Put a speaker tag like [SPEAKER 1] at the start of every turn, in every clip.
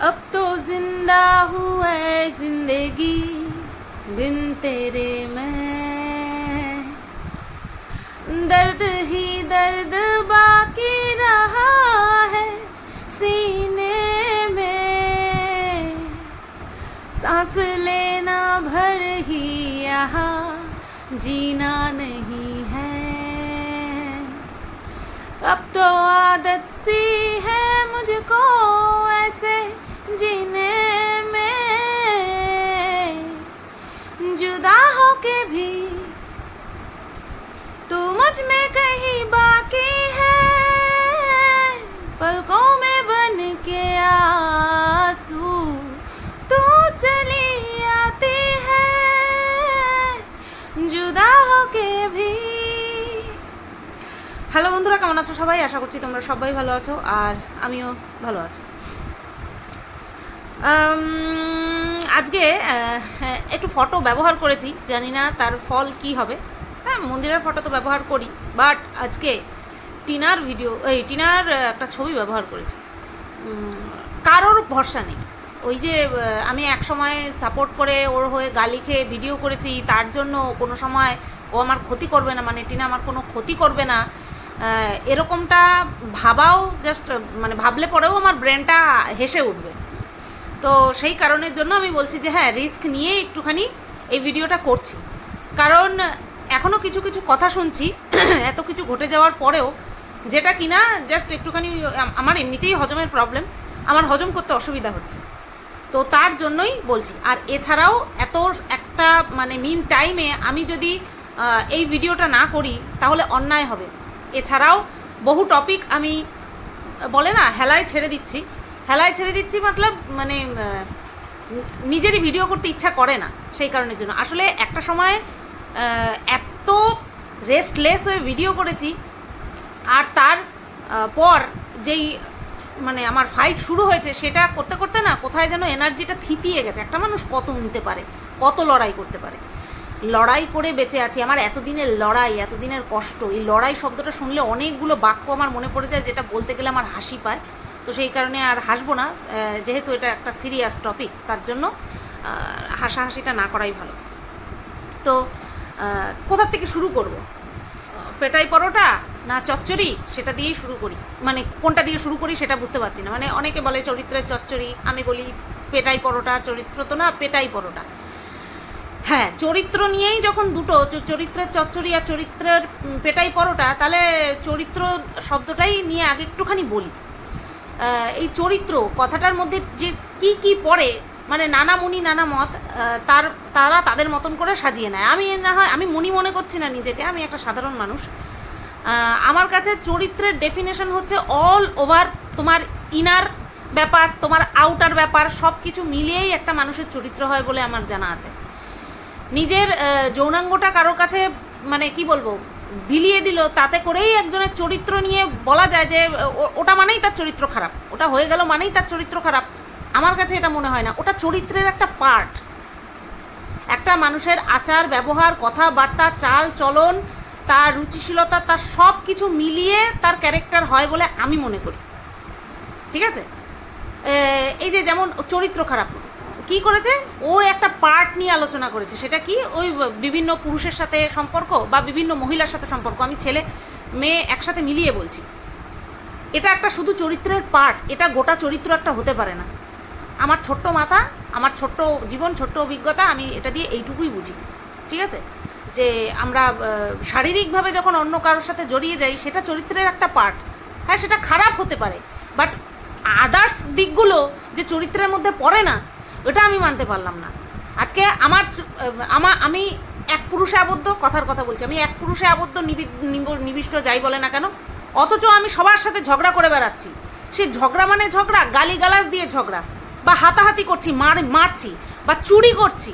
[SPEAKER 1] अब तो ज़िंदा हूँ है ज़िंदगी बिन तेरे मैं। दर्द ही दर्द बाकी रहा है सीने में। सांस लेना भर ही यहाँ जीना नहीं है। अब तो आदत सी है मुझको ऐसे जीने में जुदा होके भी तू मुझ में कहीं बाकी है पलकों में बन के आंसू तू चली आती है जुदा होके भी হ্যালো বন্ধুরা কেমন আছো সবাই আশা করছি তোমরা সবাই ভালো আছো আর আমিও ভালো আছি আম, আজকে একটু ফটো ব্যবহার করেছি, জানি না তার ফল কি হবে। হ্যাঁ মন্দিরের ফটো তো ব্যবহার করি বাট আজকে টিনার ভিডিও এই টিনার একটা ছবি ব্যবহার করেছি। কারোর ভরসা নেই। ওই যে আমি এক সময় সাপোর্ট করে ওর হয়ে গালি খেয়ে ভিডিও করেছি, তার জন্য কোনো সময় ও আমার ক্ষতি করবে না মানে টিনা আমার কোনো ক্ষতি করবে না। এরকমটা ভাবাও জাস্ট মানে ভাবলে পরেও আমার ব্রেনটা হেসে উঠবে। তো সেই কারণের জন্য আমি বলছি যে হ্যাঁ রিস্ক নিয়ে একটুখানি এই ভিডিওটা করছি। কারণ এখনও কিছু কিছু কথা শুনছি, এত কিছু ঘটে যাওয়ার পরেও যেটা কিনা জাস্ট একটুখানি, আমার এমনিতেই হজমের প্রবলেম আমার হজম করতে অসুবিধা হচ্ছে। তো তার জন্যই বলছি। আর এছাড়াও এত একটা মানে মিন টাইমে আমি যদি এই ভিডিওটা না করি, তাহলে অন্যায় হবে। এছাড়াও বহু টপিক আমি বলে না, হেলায় ছেড়ে দিচ্ছি। হেলায় ছেড়ে দিচ্ছি, মতলব মানে নিজেরই ভিডিও করতে ইচ্ছা করে না সেই কারণের জন্য। আসলে একটা সময় এত রেস্টলেস হয়ে ভিডিও করেছি, আর তার পর যেই মানে আমার ফাইট শুরু হয়েছে, সেটা করতে করতে না কোথায় যেন এনার্জিটা থিতিয়ে গেছে। একটা মানুষ কত নিতে পারে, কত লড়াই করতে পারে। লড়াই করে বেঁচে আছি, আমার এতদিনের লড়াই, এতদিনের কষ্ট, এই লড়াই শব্দটা শুনলে অনেকগুলো বাক্য আমার মনে পড়ে যায়, যেটা বলতে গেলে আমার হাসি পায়। তো সেই কারণে আর হাসবো না যেহেতু এটা একটা সিরিয়াস টপিক তার জন্য হাসাহাসিটা না করাই ভালো। তো কোথার থেকে শুরু করব? পেটাই পরোটা না চচ্চড়ি? সেটা দিয়েই শুরু করি। মানে কোনটা দিয়ে শুরু করি সেটা বুঝতে পারছি না। মানে অনেকে বলে চরিত্রের চচ্চড়ি, আমি বলি পেটাই পরোটা, চরিত্র তো না, পেটাই পরোটা। হ্যাঁ চরিত্র নিয়েই যখন দুটো চরিত্রের চচ্চড়ি আর চরিত্রের পেটাই পরোটা, তাহলে চরিত্র শব্দটাই নিয়ে আগে একটুখানি বলি। এই চরিত্র, কথাটার মধ্যে যে কি কি পড়ে মানে নানা মুনি, নানা মত তার, তারা তাদের মতন করে সাজিয়ে নেয়। আমি না হয়, আমি মুনি মনে করছি না নিজেকে, আমি একটা সাধারণ মানুষ। আমার কাছে চরিত্রের ডেফিনেশন হচ্ছে অল ওভার তোমার ইনার ব্যাপার, তোমার আউটার ব্যাপার সব কিছু মিলিয়েই একটা মানুষের চরিত্র হয় বলে আমার জানা আছে। নিজের যৌনাঙ্গটা কারোর কাছে মানে কি বলব বিলিয়ে দিল, তাতে করেই একজনের চরিত্র নিয়ে বলা যায় যে ওটা মানেই তার চরিত্র খারাপ। ওটা হয়ে গেল মানেই তার চরিত্র খারাপ। আমার কাছে এটা মনে হয় না। ওটা চরিত্রের একটা পার্ট একটা মানুষের আচার, ব্যবহার, কথাবার্তা, চাল, চলন, তার রুচিশীলতা, তার সব কিছু মিলিয়ে তার ক্যারেক্টার হয় বলে আমি মনে করি। ঠিক আছে? এই যে যেমন চরিত্র খারাপ। কি করেছে? ওর একটা পার্ট নিয়ে আলোচনা করেছে। সেটা কি? ওই বিভিন্ন পুরুষের সাথে সম্পর্ক বা বিভিন্ন মহিলার সাথে সম্পর্ক। আমি ছেলে, মেয়ে একসাথে মিলিয়ে বলছি। এটা একটা শুধু চরিত্রের পার্ট এটা গোটা চরিত্র একটা হতে পারে না। আমার ছোট্ট মাথা, আমার ছোট্ট জীবন, ছোট্ট অভিজ্ঞতা, আমি এটা দিয়ে এইটুকুই বুঝি। ঠিক আছে? যে আমরা শারীরিকভাবে যখন অন্য কারোর সাথে জড়িয়ে যাই, সেটা চরিত্রের একটা পার্ট হ্যাঁ সেটা খারাপ হতে পারে। বাট আদার্স দিকগুলো যে চরিত্রের মধ্যে পড়ে না ওটা আমি মানতে পারলাম না। আজকে আমার আমা আমি এক পুরুষে আবদ্ধ, কথার কথা বলছি। আমি এক পুরুষে আবদ্ধ, নিবি- নিব- নিবিষ্ট যাই বলে না কেন, অথচ আমি সবার সাথে ঝগড়া করে বেড়াচ্ছি। সে ঝগড়া মানে ঝগড়া, গালিগালাজ দিয়ে ঝগড়া। বা হাতাহাতি করছি, মার মারছি, বা চুরি করছি,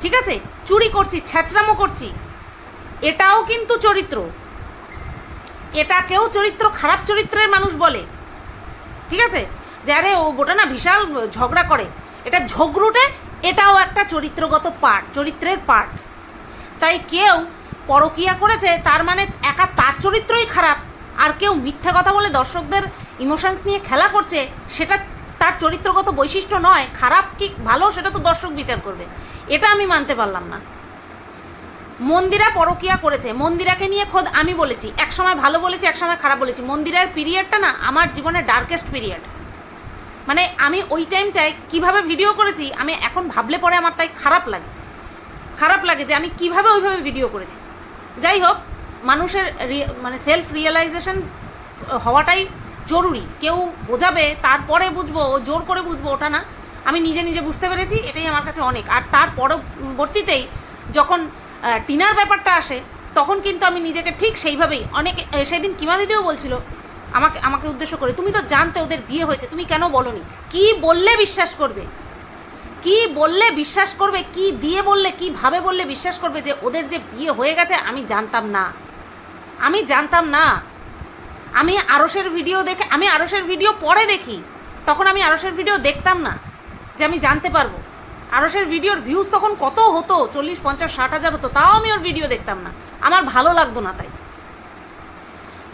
[SPEAKER 1] ঠিক আছে? চুরি করছি ছ্যাচরামো করছি। এটাও কিন্তু চরিত্র। এটা কেউ চরিত্র, খারাপ চরিত্রের মানুষ বলে। ঠিক আছে? যে আরে ও বোটা না, বিশাল ঝগড়া করে। এটা ঝগড়ুটে, এটাও একটা চরিত্রগত পার্ট চরিত্রের পার্ট তাই কেউ পরকিয়া করেছে, তার মানে একা তার চরিত্রই খারাপ। আর কেউ মিথ্যা কথা বলে দর্শকদের ইমোশনস নিয়ে খেলা করছে, সেটা তার চরিত্রগত বৈশিষ্ট্য নয়। খারাপ কি ভালো, সেটা তো দর্শক বিচার করবে। এটা আমি মানতে পারলাম না। মন্দিরা পরকিয়া করেছে। মন্দিরাকে নিয়ে খোদ আমি বলেছি। এক সময় ভালো বলেছি এক সময় খারাপ বলেছি। মন্দিরার পিরিয়ডটা না, আমার জীবনের ডার্কেস্ট পিরিয়ড মানে আমি ওই টাইমটায় কীভাবে ভিডিও করেছি, আমি এখন ভাবলে পরে আমার তাই খারাপ লাগে। খারাপ লাগে যে আমি কীভাবে ওইভাবে ভিডিও করেছি। যাই হোক, মানুষের মানে সেলফ রিয়েলাইজেশন হওয়াটাই জরুরি। কেউ বোঝাবে, তারপরে বুঝব জোর করে বুঝব, ওটা না। আমি নিজে নিজে বুঝতে পেরেছি, এটাই আমার কাছে অনেক। আর তার পরবর্তীতেই যখন টিনার ব্যাপারটা আসে, তখন কিন্তু আমি নিজেকে ঠিক সেইভাবেই, অনেক সেদিন কিমা দিদিও বলছিল আমাকে আমাকে উদ্দেশ্য করে। তুমি তো জানতে ওদের বিয়ে হয়েছে, তুমি কেন বলনি? কি বললে বিশ্বাস করবে? কি বললে বিশ্বাস করবে? কি দিয়ে বললে কীভাবে বললে বিশ্বাস করবে যে ওদের যে বিয়ে হয়ে গেছে, আমি জানতাম না। আমি জানতাম না। আমি আরসের ভিডিও দেখে, আমি আরসের ভিডিও পরে দেখি। তখন আমি আরসের ভিডিও দেখতাম না যে আমি জানতে পারব। আরসের ভিডিওর ভিউজ তখন কত হতো? চল্লিশ, পঞ্চাশ, ষাট হাজার হতো। তাও আমি ওর ভিডিও দেখতাম না। আমার ভালো লাগতো না তাই।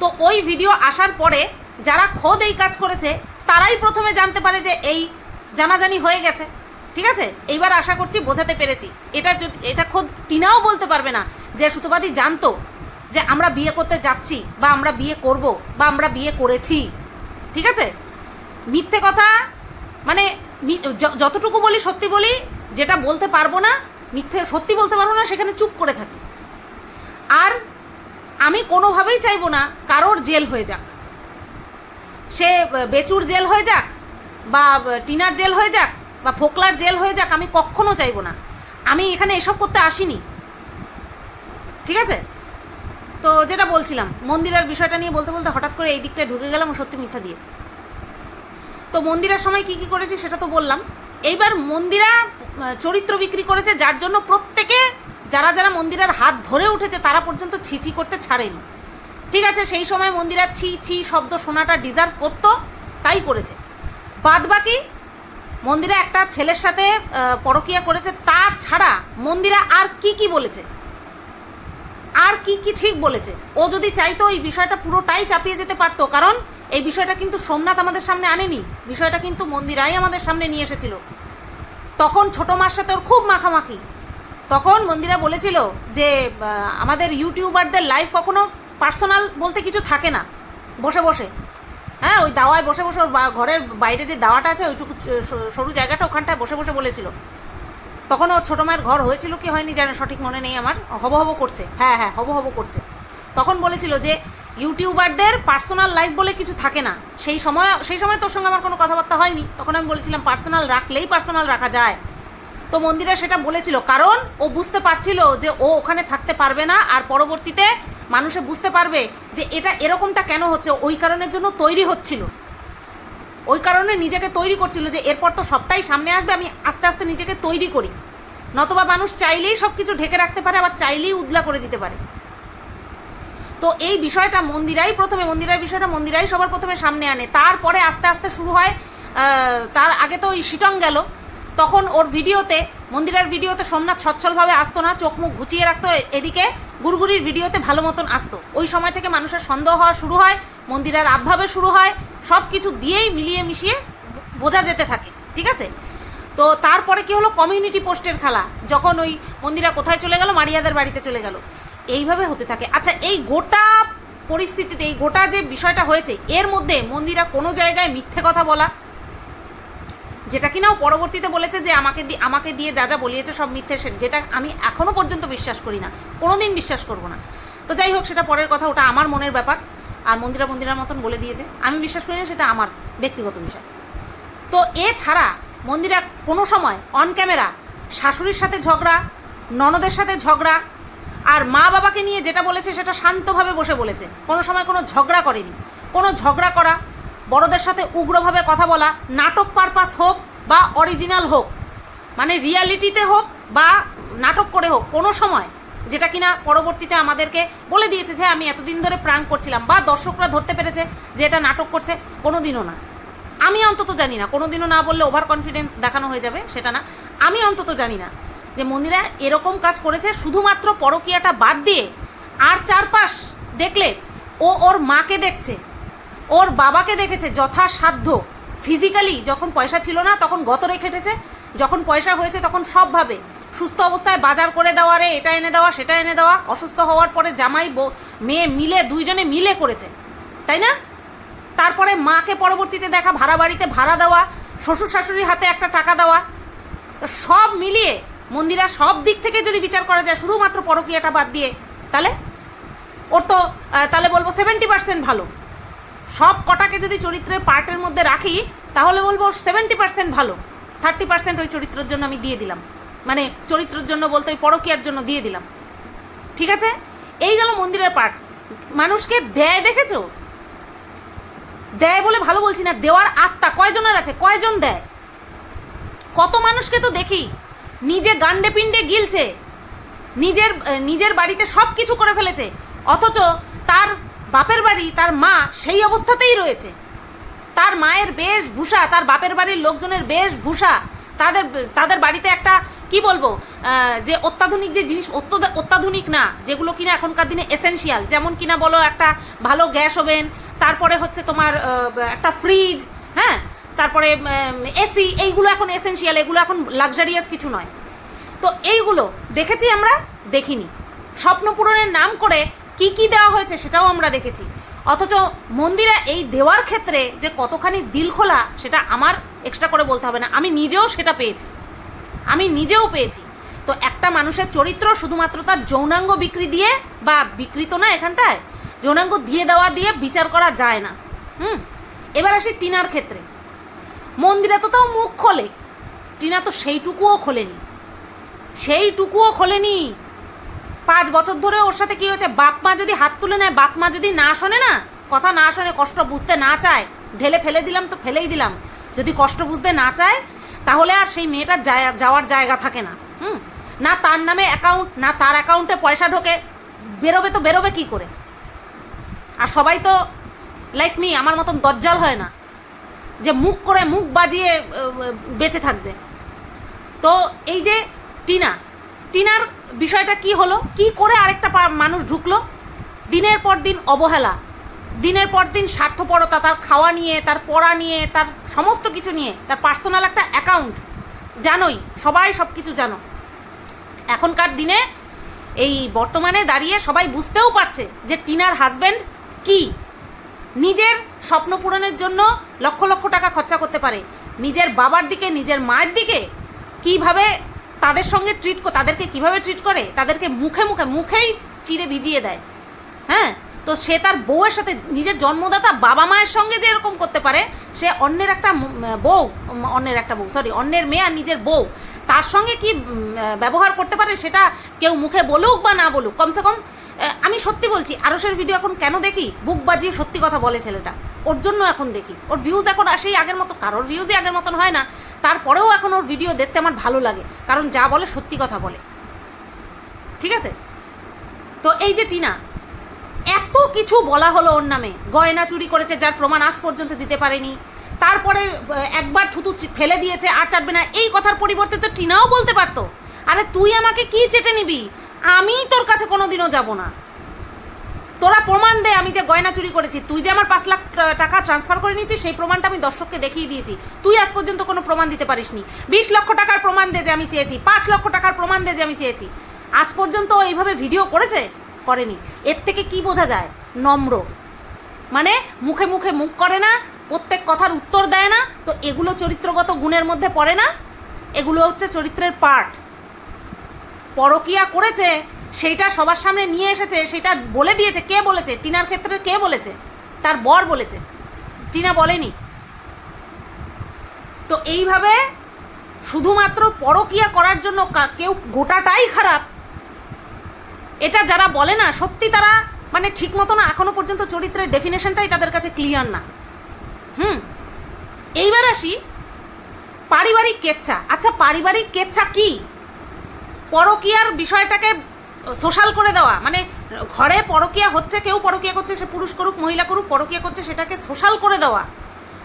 [SPEAKER 1] তো ওই ভিডিও আসার পরে যারা খোদ এই কাজ করেছে, তারাই প্রথমে জানতে পারে যে এই জানাজানি হয়ে গেছে। ঠিক আছে? এইবার আশা করছি বোঝাতে পেরেছি। এটা যদি, এটা খোদ টিনাও বলতে পারবে না যে সুতোবাদী জানতো যে আমরা বিয়ে করতে যাচ্ছি বা আমরা বিয়ে করব বা আমরা বিয়ে করেছি। ঠিক আছে? মিথ্যে কথা মানে যতটুকু বলি সত্যি বলি, যেটা বলতে পারব না, মিথ্যে সত্যি বলতে পারব না, সেখানে চুপ করে থাকি। আর আমি কোনোভাবেই চাইব না কারোর জেল হয়ে যাক। সে বেচুর জেল হয়ে যাক বা টিনার জেল হয়ে যাক বা, ফোকলার জেল হয়ে যাক আমি কখনো চাইব না। আমি এখানে এসব করতে আসিনি। ঠিক আছে? তো যেটা বলছিলাম, মন্দিরের বিষয়টা নিয়ে বলতে বলতে হঠাৎ করে এই দিকটায় ঢুকে গেলাম সত্যি মিথ্যা দিয়ে। তো মন্দিরের সময় কি কি করেছি সেটা তো বললাম। এইবার মন্দিরা চরিত্র বিক্রি করেছে যার জন্য প্রত্যেকে যারা যারা মন্দিরের হাত ধরে উঠেছে, তারা পর্যন্ত ছিছি করতে ছাড়েনি। ঠিক আছে, সেই সময় মন্দিরা ছি ছি শব্দ শোনাটা ডিজার্ভ করতো, তাই করেছে। বাদ বাকি মন্দিরা একটা ছেলের সাথে পরকীয়া করেছে, তার ছাড়া মন্দিরা আর কি কি বলেছে? আর কি কি ঠিক বলেছে? ও যদি চাইতো, এই বিষয়টা পুরোটাই চাপিয়ে যেতে পারতো, কারণ এই বিষয়টা কিন্তু সোমনাথ আমাদের সামনে আনেনি। বিষয়টা কিন্তু মন্দিরাই আমাদের সামনে নিয়ে এসেছিল। তখন ছোট মার সাথে ওর খুব মাখামাখি। তখন মন্দিরা বলেছিল যে আমাদের ইউটিউবারদের লাইভ কখনো পার্সোনাল বলতে কিছু থাকে না। বসে বসে। হ্যাঁ ওই দাওয়ায় বসে বসে বা- ঘরের বাইরে যে দাওয়াটা আছে, ওইটুকু সরু জায়গাটা ওখানটায় বসে বসে বলেছিল। তখন ওর ছোটো মায়ের ঘর হয়েছিল কি হয়নি জানে সঠিক মনে নেই আমার। হব হব করছে। হ্যাঁ হ্যাঁ হব হব করছে। তখন বলেছিল যে, ইউটিউবারদের পার্সোনাল লাইফ বলে কিছু থাকে না। সেই সময় সেই সময় তোর সঙ্গে আমার কোনো কথাবার্তা হয়নি। তখন আমি বলেছিলাম পার্সোনাল রাখলেই পার্সোনাল রাখা যায়। তো মন্দিরা সেটা বলেছিল। কারণ ও বুঝতে পারছিল যে ও ওখানে থাকতে পারবে না আর পরবর্তীতে মানুষে বুঝতে পারবে যে এটা এরকমটা কেন হচ্ছে, ওই কারণের জন্য তৈরি হচ্ছিল। ওই কারণে নিজেকে তৈরি করছিল যে এরপর তো সবটাই সামনে আসবে, আমি আস্তে আস্তে নিজেকে তৈরি করি। নতবা মানুষ চাইলেই সব কিছু ঢেকে রাখতে পারে, আবার চাইলেই উদলা করে দিতে পারে। তো এই বিষয়টা মন্দিরাই প্রথমে, মন্দিরার বিষয়টা মন্দিরাই সবার প্রথমে সামনে আনে। তারপরে আস্তে আস্তে শুরু হয় তার আগে তো ওই শিটং গেল তখন ওর ভিডিওতে, মন্দিরার ভিডিওতে সোমনাথ সচ্ছলভাবে আসতো না, চোখ মুখ ঘুচিয়ে রাখতো, এদিকে গুরগুরির ভিডিওতে ভালো মতন আসতো। ওই সময় থেকে মানুষের সন্দেহ হওয়া শুরু হয়, মন্দিরার আবভাবে শুরু হয় সব কিছু দিয়েই মিলিয়ে মিশিয়ে বোঝা যেতে থাকে, ঠিক আছে? তো তারপরে কি হলো কমিউনিটি পোস্টের খেলা, যখন ওই মন্দিরা কোথায় চলে গেল, মারিয়াদের বাড়িতে চলে গেল। এইভাবে হতে থাকে। আচ্ছা এই গোটা পরিস্থিতিতে, এই গোটা যে বিষয়টা হয়েছে, এর মধ্যে মন্দিরা কোনো জায়গায় মিথ্যে কথা বলা যেটা কিনা ও পরবর্তীতে বলেছে যে আমাকে দিয়ে আমাকে দিয়ে যা যা বলিয়েছে সব মিথ্যে সে- যেটা আমি এখনও পর্যন্ত বিশ্বাস করি না। কোনো দিন বিশ্বাস করব না। তো যাই হোক, সেটা পরের কথা, ওটা আমার মনের ব্যাপার। আর মন্দিরা মন্দিরার মতন বলে দিয়েছে। আমি বিশ্বাস করি না, সেটা আমার ব্যক্তিগত বিষয়। তো এছাড়া মন্দিরা কোনো সময় অন ক্যামেরা শাশুড়ির সাথে ঝগড়া, ননদের সাথে ঝগড়া, আর মা বাবাকে নিয়ে যেটা বলেছে, সেটা শান্তভাবে বসে বলেছে। কোনো সময় কোনো ঝগড়া করেনি। কোনো ঝগড়া করা বড়দের সাথে উগ্রভাবে কথা বলা, নাটক পারপাস হোক বা অরিজিনাল হোক মানে রিয়ালিটিতে হোক বা নাটক করে হোক, কোনো সময়, যেটা কিনা পরবর্তীতে আমাদেরকে বলে দিয়েছে যে আমি এতদিন ধরে প্রাঙ্ক করছিলাম বা দর্শকরা ধরতে পেরেছে যে এটা নাটক করছে কোনো দিনও না। আমি অন্তত জানি না কোনো দিনও না বললে ওভার কনফিডেন্স দেখানো হয়ে যাবে, সেটা না। আমি অন্তত জানি না যে মন্দিরা এরকম কাজ করেছে, শুধুমাত্র পরকীয়াটা বাদ দিয়ে আর চারপাশ দেখলে ও ওর মাকে দেখছে ওর বাবাকে দেখেছে যথাসাধ্য। ফিজিক্যালি যখন পয়সা ছিল না, তখন গতরে খেটেছে। যখন পয়সা হয়েছে, তখন সবভাবে সুস্থ অবস্থায় বাজার করে দেওয়া রে, এটা এনে দেওয়া, সেটা এনে দেওয়া। অসুস্থ হওয়ার পরে জামাই মেয়ে মিলে, দুইজনে মিলে করেছে। তাই না? তারপরে মাকে পরবর্তীতে দেখা, ভাড়া বাড়িতে ভাড়া দেওয়া, শ্বশুর শাশুড়ির হাতে একটা টাকা দেওয়া। সব মিলিয়ে মন্দিরা সব দিক থেকে যদি বিচার করা যায়, শুধুমাত্র পরকীয়াটা বাদ দিয়ে তাহলে ওর তো তাহলে বলব সেভেন্টি পার্সেন্ট ভালো। সব কটাকে যদি চরিত্রের পার্টের মধ্যে রাখি, তাহলে বলব সেভেন্টি পার্সেন্ট ভালো। থার্টি পার্সেন্ট ওই চরিত্রের জন্য আমি দিয়ে দিলাম। মানে চরিত্রের জন্য বলতে ওই পরকীয়ার জন্য দিয়ে দিলাম। ঠিক আছে? এই গেল মন্দিরের পার্ট। মানুষকে দেয় দেখেছ? দেয় বলে ভালো বলছি না, দেওয়ার আত্মা কয়জনের আছে? কয়জন দেয়? কত মানুষকে তো দেখি। নিজে গান্ডে পিণ্ডে গিলছে। নিজের নিজের বাড়িতে সব কিছু করে ফেলেছে। অথচ তার বাপের বাড়ি, তার মা সেই অবস্থাতেই রয়েছে। তার মায়ের বেশভূষা, তার বাপের বাড়ির লোকজনের বেশভূষা, তাদের তাদের বাড়িতে একটা, কি বলব যে অত্যাধুনিক যে জিনিস, অত্যাধ- অত্যাধুনিক না, যেগুলো কিনা এখনকার দিনে এসেনশিয়াল যেমন কিনা বলো একটা ভালো গ্যাস ওভেন, তারপরে হচ্ছে তোমার একটা ফ্রিজ হ্যাঁ? তারপরে এসি এইগুলো এখন এসেনশিয়াল এগুলো এখন লাক্সারিয়াস কিছু নয়। তো এইগুলো দেখেছি আমরা, দেখিনি। স্বপ্ন পূরণের নাম করে কি কি দেওয়া হয়েছে সেটাও আমরা দেখেছি। অথচ মন্দিরা এই দেওয়ার ক্ষেত্রে যে কতখানি দিল খোলা, সেটা আমার এক্সট্রা করে বলতে হবে না। আমি নিজেও সেটা পেয়েছি। আমি নিজেও পেয়েছি। তো একটা মানুষের চরিত্র শুধুমাত্র তার যৌনাঙ্গ বিক্রি দিয়ে বা বিকৃত না এখানটায়, যৌনাঙ্গ দিয়ে দেওয়া দিয়ে বিচার করা যায় না। হুম? এবার আসি টিনার ক্ষেত্রে। মন্দিরে তো তাও মুখ খোলে। টিনা তো সেইটুকুও খোলেনি। সেইটুকুও খোলেনি। পাঁচ বছর ধরে ওর সাথে কি হয়েছে? বাপ মা যদি হাত তুলে নেয়, বাপ মা যদি না শোনে না, কথা না শোনে, কষ্ট বুঝতে না চায়, ঢেলে ফেলে দিলাম তো ফেলেই দিলাম। যদি কষ্ট বুঝতে না চায়, তাহলে আর সেই মেয়েটার যাওয়ার জায়গা থাকে না। হুম? না তার নামে অ্যাকাউন্ট না তার অ্যাকাউন্টে পয়সা ঢোকে। বেরোবে তো বেরোবে কি করে? আর সবাই তো লাইক মি আমার মতন দজ্জাল হয় না। যে মুখ করে মুখ বাজিয়ে বেঁচে থাকবে। তো এই যে টিনা, টিনার বিষয়টা কি হলো? কি করে আরেকটা মানুষ ঢুকলো? দিনের পর দিন অবহেলা। দিনের পর দিন স্বার্থপরতা, তার খাওয়া নিয়ে, তার পড়া নিয়ে, তার সমস্ত কিছু নিয়ে, তার পার্সোনাল একটা অ্যাকাউন্ট জানোই, সবাই সব কিছু জানো। এখনকার দিনে এই বর্তমানে দাঁড়িয়ে সবাই বুঝতেও পারছে যে টিনার হাজব্যান্ড কি। নিজের স্বপ্ন পূরণের জন্য লক্ষ লক্ষ টাকা খরচা করতে পারে। নিজের বাবার দিকে, নিজের মায়ের দিকে কীভাবে তাদের সঙ্গে ট্রিট তাদেরকে কীভাবে ট্রিট করে? তাদেরকে মুখে মুখে, মুখেই চিড়ে ভিজিয়ে দেয়। হ্যাঁ? তো সে তার বউয়ের সাথে, নিজের জন্মদাতা বাবা মায়ের সঙ্গে যে এরকম করতে পারে, সে অন্যের একটা বউ অন্যের একটা বউ সরি অন্যের মেয়ে আর নিজের বউ, তার সঙ্গে কি ব্যবহার করতে পারে সেটা কেউ মুখে বলুক বা না বলুক, কমসে কম আমি সত্যি বলছি আরসের ভিডিও এখন কেন দেখি? বুক বাজিয়ে সত্যি কথা বলে ছেলেটা। ওর জন্য এখন দেখি। ওর ভিউজ এখন আসেই আগের মতো, কারোর ভিউজই আগের মতন হয় না। তারপরেও এখন ওর ভিডিও দেখতে আমার ভালো লাগে, কারণ যা বলে সত্যি কথা বলে। ঠিক আছে? তো এই যে টিনা, এত কিছু বলা হলো ওর নামে। গয়না চুরি করেছে, যার প্রমাণ আজ পর্যন্ত দিতে পারেনি। তারপরে একবার থুতু ফেলে দিয়েছে, আর চাটবে না। এই কথার পরিবর্তে তো টিনাও বলতে পারতো। আরে তুই আমাকে কি চেটে নিবি? আমি তোর কাছে কোনোদিনও যাব না। তোরা প্রমাণ দে আমি যে গয়না চুরি করেছি। তুই যে আমার পাঁচ লাখ টাকা ট্রান্সফার করে নিয়েছিস, সেই প্রমাণটা আমি দর্শককে দেখিয়ে দিয়েছি। তুই আজ পর্যন্ত কোনো প্রমাণ দিতে পারিসনি। বিশ লক্ষ টাকার প্রমাণ দে যে আমি চেয়েছি, পাঁচ লক্ষ টাকার প্রমাণ দে যে আমি চেয়েছি। আজ পর্যন্ত এইভাবে ভিডিও করেছে? করেনি। এর থেকে কি বোঝা যায়? নম্র। মানে মুখে মুখে মুখ করে না, প্রত্যেক কথার উত্তর দেয় না, তো এগুলো চরিত্রগত গুণের মধ্যে পড়ে না? এগুলো হচ্ছে চরিত্রের পার্ট পরকিয়া করেছে সেইটা সবার সামনে নিয়ে এসেছে, সেটা বলে দিয়েছে। কে বলেছে? টিনার ক্ষেত্রে কে বলেছে? তার বর বলেছে। টিনা বলেনি। তো এইভাবে শুধুমাত্র পরকিয়া করার জন্য কেউ গোটাটাই খারাপ। এটা যারা বলে না, সত্যি তারা মানে ঠিক মতো না, এখনও পর্যন্ত চরিত্রের ডেফিনেশনটাই তাদের কাছে ক্লিয়ার না। হুম? এইবার আসি পারিবারিক কেচ্ছা। আচ্ছা পারিবারিক কেচ্ছা কি? পরকিয়ার বিষয়টাকে সোশ্যাল করে দেওয়া। মানে ঘরে পরকিয়া হচ্ছে, কেউ পরকিয়া করছে, সে পুরুষ করুক, মহিলা করুক, পরকিয়া করছে, সেটাকে সোশ্যাল করে দেওয়া।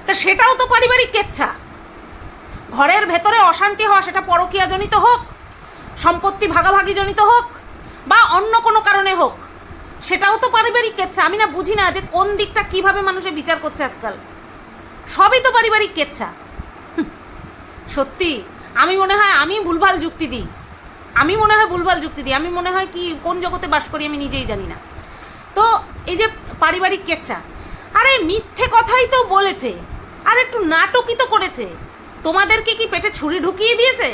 [SPEAKER 1] তা সেটাও তো পারিবারিক কেচ্ছা। ঘরের ভেতরে অশান্তি হওয়া, সেটা পরকিয়া জনিত হোক, সম্পত্তি ভাগাভাগি জনিত হোক, বা অন্য কোনো কারণে হোক, সেটাও তো পারিবারিক কেচ্ছা। আমি না বুঝি না যে কোন দিকটা কীভাবে মানুষে বিচার করছে আজকাল। সবই তো পারিবারিক কেচ্ছা। সত্যি, আমি মনে হয় আমি ভুলভাল যুক্তি দিই। আমি মনে হয় ভুলভাল যুক্তি দিই। আমি মনে হয় কি, কোন জগতে বাস করি আমি নিজেই জানি না। তো এই যে পারিবারিক কেচ্ছা, আরে মিথ্যে কথাই তো বলেছে, আর একটু নাটকই তো করেছে। তোমাদেরকে কি পেটে ছুরি ঢুকিয়ে দিয়েছে?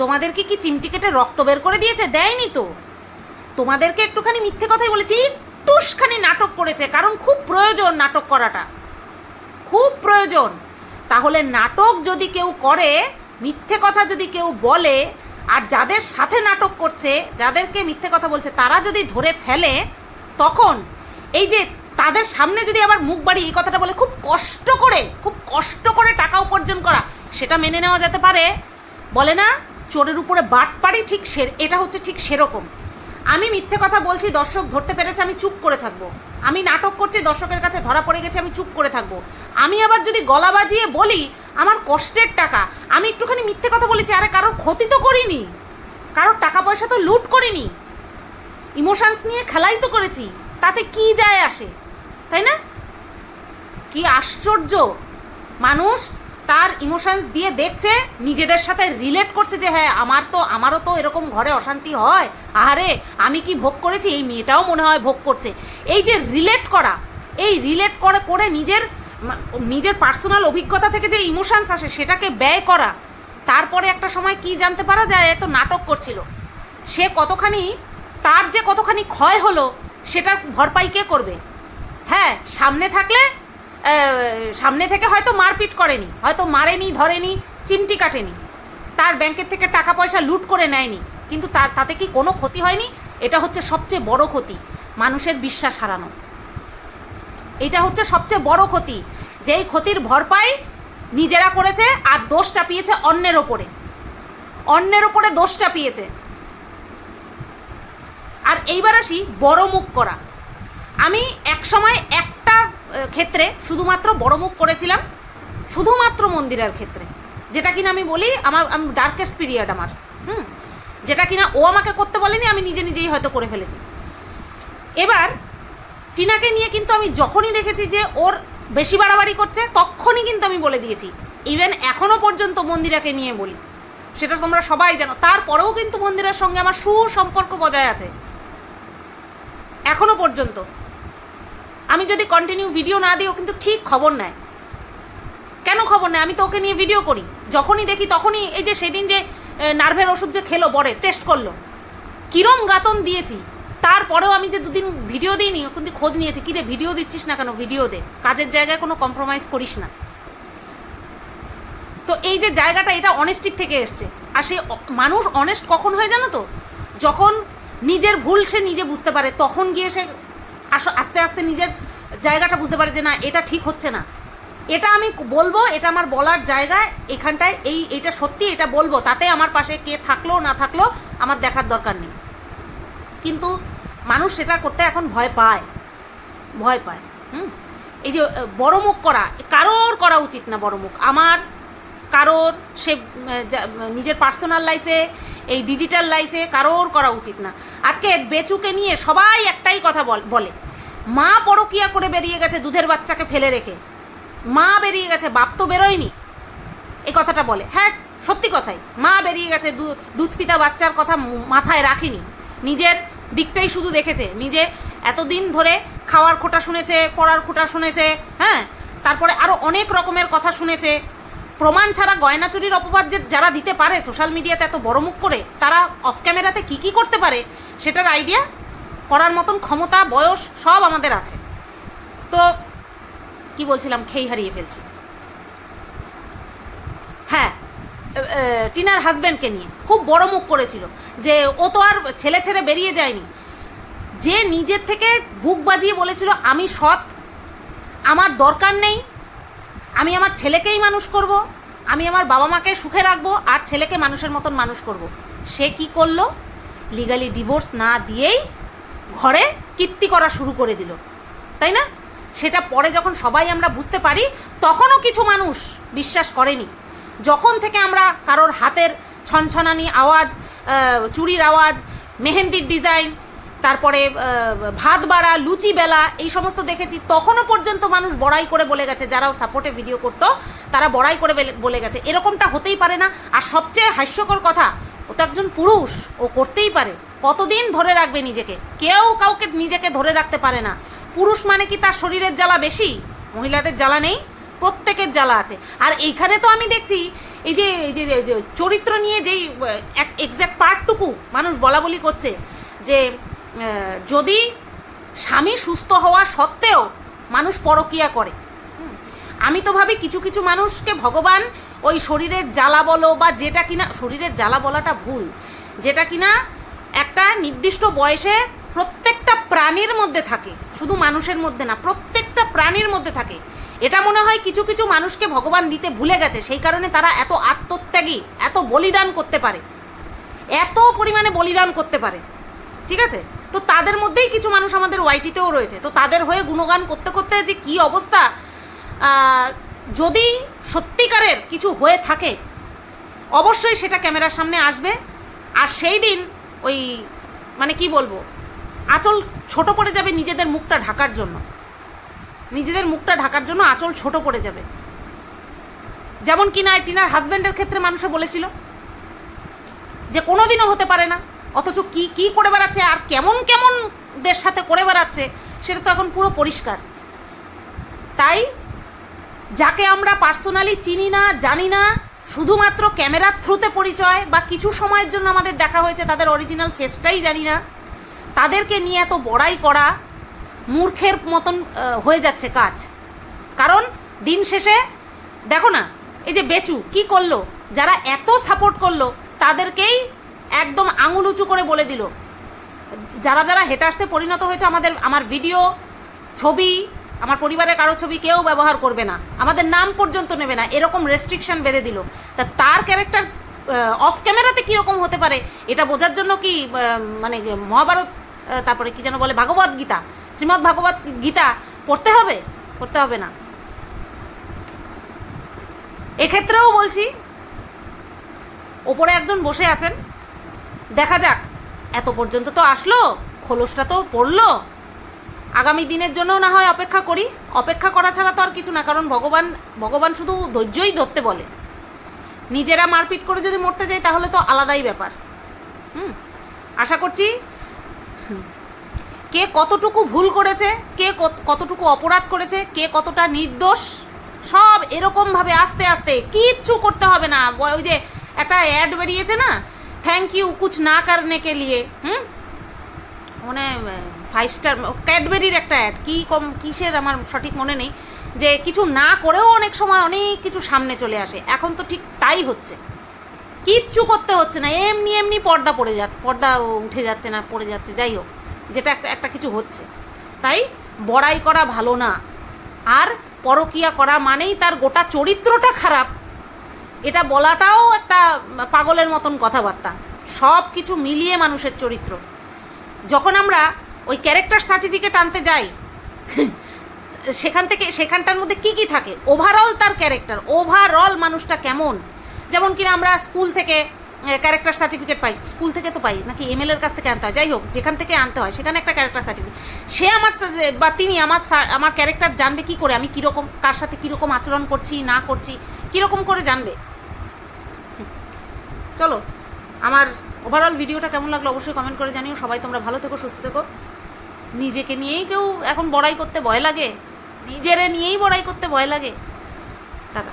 [SPEAKER 1] তোমাদেরকে কি চিমটি কেটে রক্ত বের করে দিয়েছে? দেয়নি তো। তোমাদেরকে একটুখানি মিথ্যে কথাই বলেছে একটুখানি নাটক করেছে, কারণ খুব প্রয়োজন নাটক করাটা। খুব প্রয়োজন। তাহলে নাটক যদি কেউ করে, মিথ্যে কথা যদি কেউ বলে আর যাদের সাথে নাটক করছে, যাদেরকে মিথ্যে কথা বলছে, তারা যদি ধরে ফেলে, তখন এই যে তাদের সামনে যদি আবার মুখ বাড়ি এই কথাটা বলে, খুব কষ্ট করে, খুব কষ্ট করে টাকা উপার্জন করা, সেটা মেনে নেওয়া যেতে পারে। বলে না, চোরের উপরে বাট পারি ঠিক সে, এটা হচ্ছে ঠিক সেরকম। আমি মিথ্যে কথা বলছি, দর্শক ধরতে পেরেছে, আমি চুপ করে থাকব। আমি নাটক করছি, দর্শকের কাছে ধরা পড়ে গেছে, আমি চুপ করে থাকব। আমি আবার যদি গলা বাজিয়ে বলি, আমার কষ্টের টাকা। আমি একটুখানি মিথ্যে কথা বলেছি, আরে কারোর ক্ষতি তো করিনি। কারোর টাকা পয়সা তো লুট করিনি। ইমোশনস নিয়ে খেলাই তো করেছি, তাতে কি যায় আসে? তাই না? কি আশ্চর্য। মানুষ তার ইমোশনস দিয়ে দেখছে, নিজেদের সাথে রিলেট করছে যে হ্যাঁ আমার তো, আমারও তো এরকম ঘরে অশান্তি হয়। আহারে, আমি কি ভোগ করেছি? এই মেয়েটাও মনে হয় ভোগ করছে। এই যে রিলেট করা, এই রিলেট করে করে নিজের নিজের পার্সোনাল অভিজ্ঞতা থেকে যে ইমোশনস আসে, সেটাকে ব্যয় করা, তারপরে একটা সময় কি জানতে পারা যায় এত নাটক করছিল। সে কতখানি, তার যে কতখানি ক্ষয় হলো, সেটার ভরপাই কে করবে? হ্যাঁ সামনে থাকলে সামনে থেকে হয়তো মারপিট করেনি, হয়তো মারেনি, ধরেনি, চিমটি কাটেনি। তার ব্যাংকের থেকে টাকা পয়সা লুট করে নেয়নি, কিন্তু তার, তাতে কি কোনো ক্ষতি হয়নি? এটা হচ্ছে সবচেয়ে বড় ক্ষতি, মানুষের বিশ্বাস হারানো। এটা হচ্ছে সবচেয়ে বড় ক্ষতি, যেই ক্ষতির ভরপাই নিজেরা করেছে আর দোষ চাপিয়েছে অন্যের ওপরে। অন্যের ওপরে দোষ চাপিয়েছে। আর এইবার আসি বড় মুখ করা। আমি এক সময় একটা ক্ষেত্রে শুধুমাত্র বড় মুখ করেছিলাম, শুধুমাত্র মন্দিরের ক্ষেত্রে। যেটা কিনা আমি বলি, আমার ডার্কেস্ট পিরিয়ড আমার, হুম? যেটা কিনা ও আমাকে করতে বলেনি, আমি নিজে নিজেই হয়তো করে ফেলেছি। এবার টিনাকে নিয়ে কিন্তু আমি যখনই দেখেছি যে ওর বেশি বাড়াবাড়ি করছে, তখনই কিন্তু আমি বলে দিয়েছি ইভেন এখনও পর্যন্ত মন্দিরাকে নিয়ে বলি। সেটা তোমরা সবাই জানো, তারপরেও কিন্তু মন্দিরের সঙ্গে আমার সুসম্পর্ক বজায় আছে। এখনও পর্যন্ত। আমি যদি কন্টিনিউ ভিডিও না দিই, ও কিন্তু ঠিক খবর নেয়। কেন খবর নেয়? আমি তো ওকে নিয়ে ভিডিও করি। যখনই দেখি, তখনই এই যে সেদিন যে নার্ভের ওষুধ যে খেলো বরে টেস্ট করল। কিরম গাতন দিয়েছি। তারপরেও আমি যে দুদিন ভিডিও দিইনি, ও কিন্তু খোঁজ নিয়েছি কিরে ভিডিও দিচ্ছিস না কেন ভিডিও দে? কাজের জায়গায় কোনো কম্প্রোমাইজ করিস না। তো এই যে জায়গাটা, এটা অনেস্টিক থেকে এসছে। আর অ- মানুষ অনেস্ট কখন হয় জানো তো? যখন নিজের ভুল সে নিজে বুঝতে পারে, তখন গিয়ে সে আস- আস্তে আস্তে নিজের জায়গাটা বুঝতে পারে যে না, এটা ঠিক হচ্ছে না। এটা আমি বলব, এটা আমার বলার জায়গায় এখানটায় এই, এটা সত্যি এটা বলব, তাতে আমার পাশে কে থাকল, না থাকল, আমার দেখার দরকার নেই। কিন্তু মানুষ সেটা করতে এখন ভয় পায়। ভয় পায়। হুম? এই যে, বড় মুখ করা, কারোর করা উচিত না বড় মুখ। আমার কারোর সে নিজের পার্সোনাল লাইফে এই ডিজিটাল লাইফে কারোর করা উচিত না। আজকে বেচুকে নিয়ে সবাই একটাই কথা বল- মা পরকিয়া করে বেরিয়ে গেছে দুধের বাচ্চাকে ফেলে রেখে। মা বেরিয়ে গেছে, বাপ তো বেরোয়নি। এই কথাটা বলে। হ্যাঁ সত্যি কথাই, মা বেরিয়ে গেছে দুধ পিতা বাচ্চার কথা মাথায় রাখেনি। নিজের দিকটাই শুধু দেখেছে। নিজে এতদিন ধরে খাওয়ার খোটা শুনেছে, পড়ার খোটা শুনেছে হ্যাঁ? তারপরে আরও অনেক রকমের কথা শুনেছে। প্রমাণ ছাড়া গয়না চুরির অপবাদ যে যারা দিতে পারে সোশ্যাল মিডিয়াতে এত বড় মুখ করে, তারা অফ ক্যামেরাতে কী কী করতে পারে সেটার আইডিয়া করার মতন ক্ষমতা, বয়স সব আমাদের আছে। তো কি বলছিলাম? খেই হারিয়ে ফেলছি। হ্যাঁ টিনার হাজব্যান্ডকে নিয়ে খুব বড় মুখ করেছিল যে ও তো আর ছেলে ছেড়ে বেরিয়ে যায়নি। যে নিজের থেকে বুক বাজিয়ে বলেছিল, আমি সৎ, আমার দরকার নেই আমি আমার ছেলেকেই মানুষ করব, আমি আমার বাবা মাকে সুখে রাখব আর ছেলেকে মানুষের মতন মানুষ করব। সে কি করল? লিগালি ডিভোর্স না দিয়েই ঘরে কীর্তি করা শুরু করে দিল। তাই না? সেটা পরে যখন সবাই আমরা বুঝতে পারি, তখনও কিছু মানুষ বিশ্বাস করেনি। যখন থেকে আমরা কারোর হাতের ছনছনানি আওয়াজ চুরির আওয়াজ, মেহেন্দির ডিজাইন তারপরে ভাত বাড়া, লুচি বেলা, এই সমস্ত দেখেছি। তখনও পর্যন্ত মানুষ বড়াই করে বলে গেছে, যারাও সাপোর্টে ভিডিও করতো, তারা বড়াই করে বেলে- গেছে। এরকমটা হতেই পারে না। আর সবচেয়ে হাস্যকর কথা, ও তো একজন পুরুষ, ও করতেই পারে। কতদিন ধরে রাখবে নিজেকে? কেউ কাউকে নিজেকে ধরে রাখতে পারে না। পুরুষ মানে কি তার শরীরের জ্বালা বেশি? মহিলাদের জ্বালা নেই? প্রত্যেকের জ্বালা আছে। আর এইখানে তো আমি দেখছি, এই যে এই যে চরিত্র নিয়ে যেই এক্স্যাক্ট পার্টটুকু মানুষ বলা বলি করছে, যে যদি স্বামী সুস্থ হওয়া সত্ত্বেও মানুষ পরকিয়া করে আমি তো ভাবি কিছু কিছু মানুষকে ভগবান ওই শরীরের জ্বালা বলো বা যেটা কিনা, শরীরের জ্বালা বলাটা ভুল, যেটা কিনা একটা নির্দিষ্ট বয়সে প্রত্যেকটা প্রাণীর মধ্যে থাকে, শুধু মানুষের মধ্যে না, প্রত্যেকটা প্রাণীর মধ্যে থাকে। এটা মনে হয় কিছু কিছু মানুষকে ভগবান দিতে ভুলে গেছে, সেই কারণে তারা এত আত্মত্যাগী, এত বলিদান করতে পারে, এত পরিমাণে বলিদান করতে পারে, ঠিক আছে? তো তাদের মধ্যেই কিছু মানুষ আমাদের ওয়াইটিতেও রয়েছে। তো তাদের হয়ে গুণগান করতে করতে যে কি অবস্থা যদি সত্যিকারের কিছু হয়ে থাকে, অবশ্যই সেটা ক্যামেরার সামনে আসবে। আর সেই দিন ওই মানে কি বলব, আঁচল ছোট পড়ে যাবে নিজেদের মুখটা ঢাকার জন্য। নিজেদের মুখটা ঢাকার জন্য আঁচল ছোট পড়ে যাবে। যেমন কিনা টিনার হাজব্যান্ডের ক্ষেত্রে মানুষে বলেছিল যে কোনোদিনও হতে পারে না। অথচ কি কি করে বেড়াচ্ছে? আর কেমন কেমন দের সাথে করে বেড়াচ্ছে? সেটা তো এখন পুরো পরিষ্কার। তাই, যাকে আমরা পার্সোনালি চিনি না, জানি না, শুধুমাত্র ক্যামেরার থ্রুতে পরিচয় বা কিছু সময়ের জন্য আমাদের দেখা হয়েছে, তাদের অরিজিনাল ফেসটাই জানি না। তাদেরকে নিয়ে এত বড়াই করা মূর্খের মতন হয়ে যাচ্ছে কাজ। কারণ, দিন শেষে, দেখো না, এই যে বেচু, কি করল? যারা এত সাপোর্ট করল, তাদেরকেই একদম আঙুল উঁচু করে বলে দিল। যারা যারা হেটার্সে পরিণত হয়েছে আমাদের, আমার ভিডিও ছবি, আমার পরিবারের কারও ছবি কেউ ব্যবহার করবে না। আমাদের নাম পর্যন্ত নেবে না। এরকম রেস্ট্রিকশন বেঁধে দিল। তা তার ক্যারেক্টার অফ ক্যামেরাতে কীরকম হতে পারে, এটা বোঝার জন্য কি মানে মহাভারত তারপরে কি যেন বলে ভাগবত গীতা, শ্রীমদ্ ভাগবত গীতা পড়তে হবে? পড়তে হবে না। এক্ষেত্রেও বলছি, ওপরে একজন বসে আছেন দেখা যাক। এত পর্যন্ত তো আসলো, খোলসটা তো পড়ল। আগামী দিনের জন্য না হয় অপেক্ষা করি। অপেক্ষা করা ছাড়া তো আর কিছু না, কারণ ভগবান ভগবান শুধু ধৈর্যই ধরতে বলে। নিজেরা মারপিট করে যদি মরতে যাই, তাহলে তো আলাদাই ব্যাপার। হুম, আশা করছি কে কতটুকু ভুল করেছে, কে কত- কতটুকু অপরাধ করেছে, কে কতটা নির্দোষ, সব এরকমভাবে আস্তে আস্তে কিচ্ছু করতে হবে না। ওই যে একটা অ্যাড বেরিয়েছে না ইউ কুছ না করনে কে লিয়ে হুম মানে ফাইভ স্টার ক্যাডবেরির একটা অ্যাড কী কম, কিসের আমার সঠিক মনে নেই, যে কিছু না করেও অনেক সময় অনেক কিছু সামনে চলে আসে। এখন তো ঠিক তাই হচ্ছে। কিচ্ছু করতে হচ্ছে না, এমনি এমনি পর্দা পড়ে যাচ্ছে, পর্দা উঠে যাচ্ছে না, পড়ে যাচ্ছে, যাই হোক, যেটা একটা কিছু হচ্ছে। তাই বড়াই করা ভালো না। আর পরকিয়া করা মানেই তার গোটা চরিত্রটা খারাপ। এটা বলাটাও একটা পাগলের মতন কথাবার্তা। সব কিছু মিলিয়ে মানুষের চরিত্র। যখন আমরা ওই ক্যারেক্টার সার্টিফিকেট আনতে যাই, সেখান থেকে, সেখানটার মধ্যে কি কি থাকে? ওভারঅল তার ক্যারেক্টার ওভারঅল মানুষটা কেমন? যেমন কিনা আমরা স্কুল থেকে ক্যারেক্টার সার্টিফিকেট পাই। স্কুল থেকে তো পাই, নাকি এম এর কাছ থেকে আনতে হয়? যাই হোক, যেখান থেকে আনতে হয়, সেখানে একটা ক্যারেক্টার সার্টিফিকেট সে আমার বা তিনি আমার আমার ক্যারেক্টার জানবে কি করে? আমি কীরকম, কার সাথে কীরকম আচরণ করছি, না করছি, কীরকম করে জানবে? চলো, আমার ওভারঅল ভিডিওটা কেমন লাগল অবশ্যই কমেন্ট করে জানিও। সবাই তোমরা ভালো থেকো, সুস্থ থেকো। নিজেকে নিয়েই কেউ এখন বড়াই করতে ভয় লাগে। নিজেরে নিয়েই বড়াই করতে ভয় লাগে। টাটা।